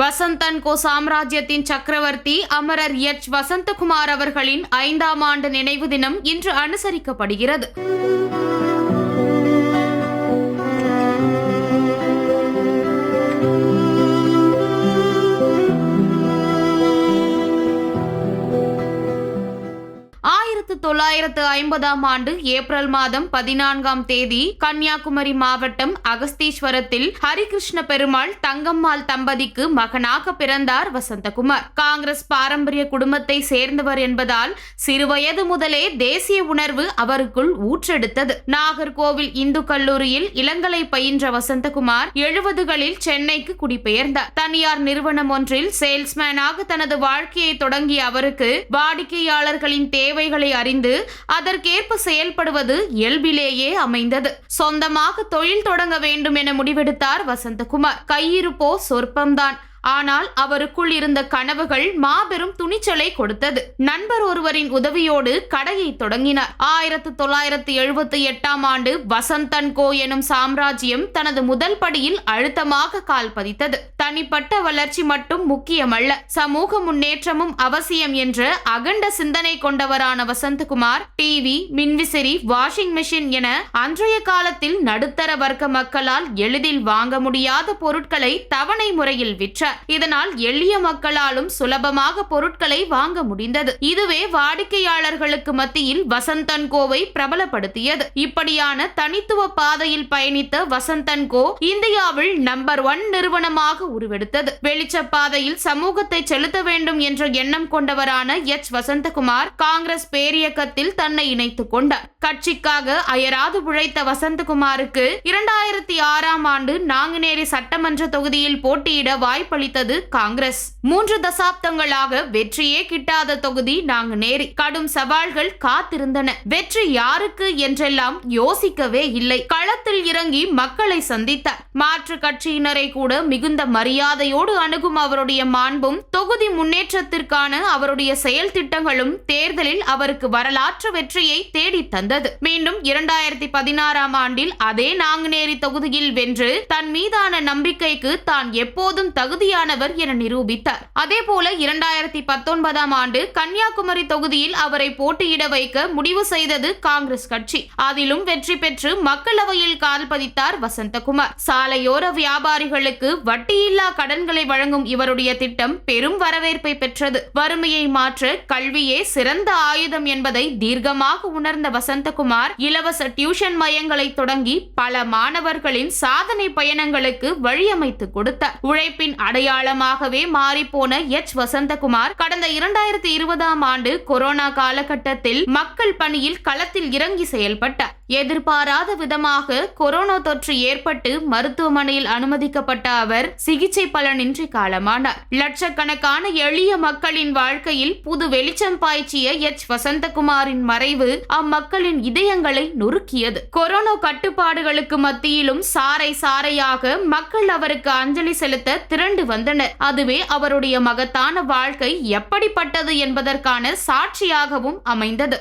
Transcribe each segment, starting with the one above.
வசந்தன் கோ சாம்ராஜ்யத்தின் சக்கரவர்த்தி அமரர் எச். வசந்தகுமார் அவர்களின் ஐந்தாம் ஆண்டு நினைவு தினம் இன்று அனுசரிக்கப்படுகிறது. தொள்ளாயிரத்து ஐம்பதாம் ஆண்டு ஏப்ரல் மாதம் பதினான்காம் தேதி கன்னியாகுமரி மாவட்டம் அகஸ்தீஸ்வரத்தில் ஹரிகிருஷ்ண பெருமாள் தங்கம்மாள் தம்பதிக்கு மகனாக பிறந்தார் வசந்தகுமார். காங்கிரஸ் பாரம்பரிய குடும்பத்தை சேர்ந்தவர் என்பதால் சிறுவயது முதலே தேசிய உணர்வு அவருக்குள் ஊற்றெடுத்தது. நாகர்கோவில் இந்து கல்லூரியில் இளங்கலை பயின்ற வசந்தகுமார் எழுபதுகளில் சென்னைக்கு குடிபெயர்ந்தார். தனியார் நிறுவனம் ஒன்றில் சேல்ஸ்மேனாக தனது வாழ்க்கையை தொடங்கிய அவருக்கு வாடிக்கையாளர்களின் தேவைகளை அறிந்து அதற்கேற்ப செயல்படுவது இயல்பிலேயே அமைந்தது. சொந்தமாக தொழில் தொடங்க வேண்டும் என முடிவெடுத்தார் வசந்தகுமார். கையிருப்போ சொற்பம்தான். ஆனால் அவருக்குள் இருந்த கனவுகள் மாபெரும் துணிச்சலை கொடுத்தது. நண்பர் ஒருவரின் உதவியோடு கடையை தொடங்கினார். ஆயிரத்து தொள்ளாயிரத்து எழுபத்தி எட்டாம் ஆண்டு வசந்தன் கோ எனும் சாம்ராஜ்யம் தனது முதல் படியில் அழுத்தமாக கால் பதித்தது. தனிப்பட்ட வளர்ச்சி மட்டும் முக்கியமல்ல சமூக முன்னேற்றமும் அவசியம் என்ற அகண்ட சிந்தனை கொண்டவரான வசந்தகுமார் டிவி மின்விசிறி வாஷிங் மிஷின் என அன்றைய காலத்தில் நடுத்தர வர்க்க மக்களால் எளிதில் வாங்க முடியாத பொருட்களை தவணை முறையில் விற்றார். இதனால் எளிய மக்களாலும் சுலபமாக பொருட்களை வாங்க முடிந்தது. இதுவே வாடிக்கையாளர்களுக்கு மத்தியில் வசந்தன் கோவை பிரபலப்படுத்தியது. இப்படியான தனித்துவ பாதையில் பயணித்த வசந்தன் கோ இந்தியாவில் நம்பர் ஒன் நிறுவனமாக உருவெடுத்தது. வெளிச்சப்பாதையில் சமூகத்தை செலுத்த வேண்டும் என்ற எண்ணம் கொண்டவரான எச். வசந்தகுமார் காங்கிரஸ் பேரியக்கத்தில் தன்னை இணைத்துக் கொண்டார். கட்சிக்காக அயராது உழைத்த வசந்தகுமாருக்கு இரண்டாயிரத்தி ஆறாம் ஆண்டு நாங்குநேரி சட்டமன்ற தொகுதியில் போட்டியிட வாய்ப்பு வாய்ப்பளித்தது காங்கிரஸ். மூன்று தசாப்தங்களாக வெற்றியே கிட்டாத தொகுதி நாங்குநேரி கடும் சவால்கள் காத்திருந்தன. வெற்றி யாருக்கு என்றெல்லாம் யோசிக்கவே இல்லை. களத்தில் இறங்கி மக்களை சந்தித்தார். மாற்று கட்சியினரை கூட மிகுந்த மரியாதையோடு அணுகும் அவருடைய மாண்பும் தொகுதி முன்னேற்றத்திற்கான அவருடைய செயல் திட்டங்களும் தேர்தலில் அவருக்கு வரலாற்று வெற்றியை தேடி தந்தது. மீண்டும் இரண்டாயிரத்தி பதினாறாம் ஆண்டில் அதே நாங்குநேரி தொகுதியில் வென்று தன் மீதான நம்பிக்கைக்கு தான் எப்போதும் தகுதி தகுதியானவர் என நிரூபித்தார். அதேபோல இரண்டாயிரத்தி பத்தொன்பதாம் ஆண்டு கன்னியாகுமரி தொகுதியில் அவரை போட்டியிட வைக்க முடிவு செய்தது காங்கிரஸ் கட்சி. அதிலும் வெற்றி பெற்று மக்களவையில் கால் பதித்தார் வசந்தகுமார். சாலையோர வியாபாரிகளுக்கு வட்டியில்லா கடன்களை வழங்கும் இவருடைய திட்டம் பெரும் வரவேற்பை பெற்றது. வறுமையை மாற்ற கல்வியே சிறந்த ஆயுதம் என்பதை தீர்க்கமாக உணர்ந்த வசந்தகுமார் இலவச டியூஷன் மையங்களை தொடங்கி பல மாணவர்களின் சாதனை பயணங்களுக்கு வழியமைத்து கொடுத்தார். உழைப்பின் அடையாளமாகவே மாறிப்போன எச். வசந்தகுமார் கடந்த இரண்டாயிரத்தி இருபதாம் ஆண்டு கொரோனா காலகட்டத்தில் மக்கள் பணியில் களத்தில் இறங்கி செயல்பட்டார். எதிர்பாராத விதமாக கொரோனா தொற்று ஏற்பட்டு மருத்துவமனையில் அனுமதிக்கப்பட்ட அவர் சிகிச்சை பலனின்றி காலமானார். லட்சக்கணக்கான எளிய மக்களின் வாழ்க்கையில் புது வெளிச்சம் பாய்ச்சிய எச். வசந்தகுமாரின் மறைவு அம்மக்களின் இதயங்களை நொறுக்கியது. கொரோனா கட்டுப்பாடுகளுக்கு மத்தியிலும் சாறை சாறையாக மக்கள் அவருக்கு அஞ்சலி செலுத்த திரண்டு வந்தனர். அதுவே அவருடைய மகத்தான வாழ்க்கை எப்படிப்பட்டது என்பதற்கான சாட்சியாகவும் அமைந்தது.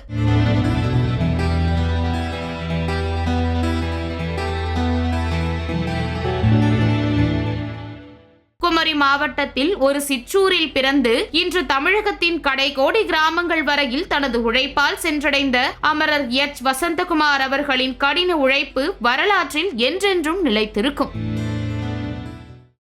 கன்னியாகுமரி மாவட்டத்தில் ஒரு சிற்றூரில் பிறந்து இன்று தமிழகத்தின் கடைகோடி கிராமங்கள் வரையில் தனது உழைப்பால் சென்றடைந்த அமரர் எச். வசந்தகுமார் அவர்களின் கடின உழைப்பு வரலாற்றில் என்றென்றும் நிலைத்திருக்கும்.